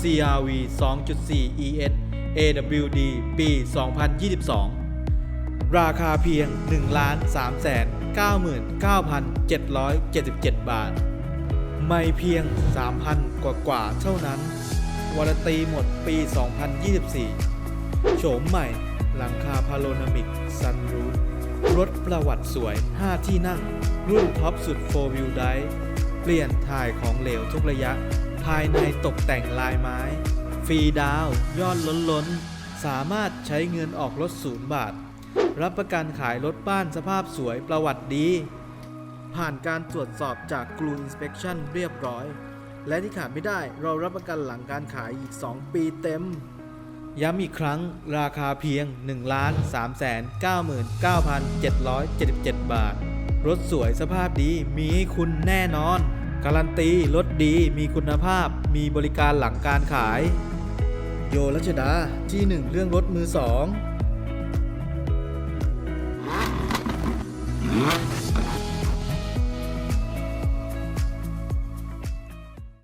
CRV 2.4 ES AWD ปี 2022 ราคาเพียง 1 3 9 9 777 บาท ไม่เพียง 3,000 กว่ากว่าๆเท่านั้นวารตีหมดปี 2024 โฉมใหม่หลังคาพาโ o นามิกซันรูฟรถประวัติสวย 5 ที่นั่ง รุ่นท็อปสุด4 Wheel Drive เปลี่ยนถ่ายของเหลวทุกระยะ ภายในตกแต่งลายไม้ ฟรีดาว ยอดล้นล้นๆสามารถใช้เงินออกรถศูนย์บาท รับประกันขายรถบ้านสภาพสวยประวัติดี ผ่านการตรวจสอบจาก Glue Inspection เรียบร้อย และที่ขาดไม่ได้เรารับประกันหลังการขายอีก 2 ปีเต็ม ย้ำอีกครั้งราคาเพียง 1 3 9 9 7 7 7 บาท รถสวยสภาพดีมีให้คุณแน่นอน การันตีรถดีมีคุณภาพ มีบริการหลังการขาย โยรัชดาที่หนึ่งเรื่องรถมือสอง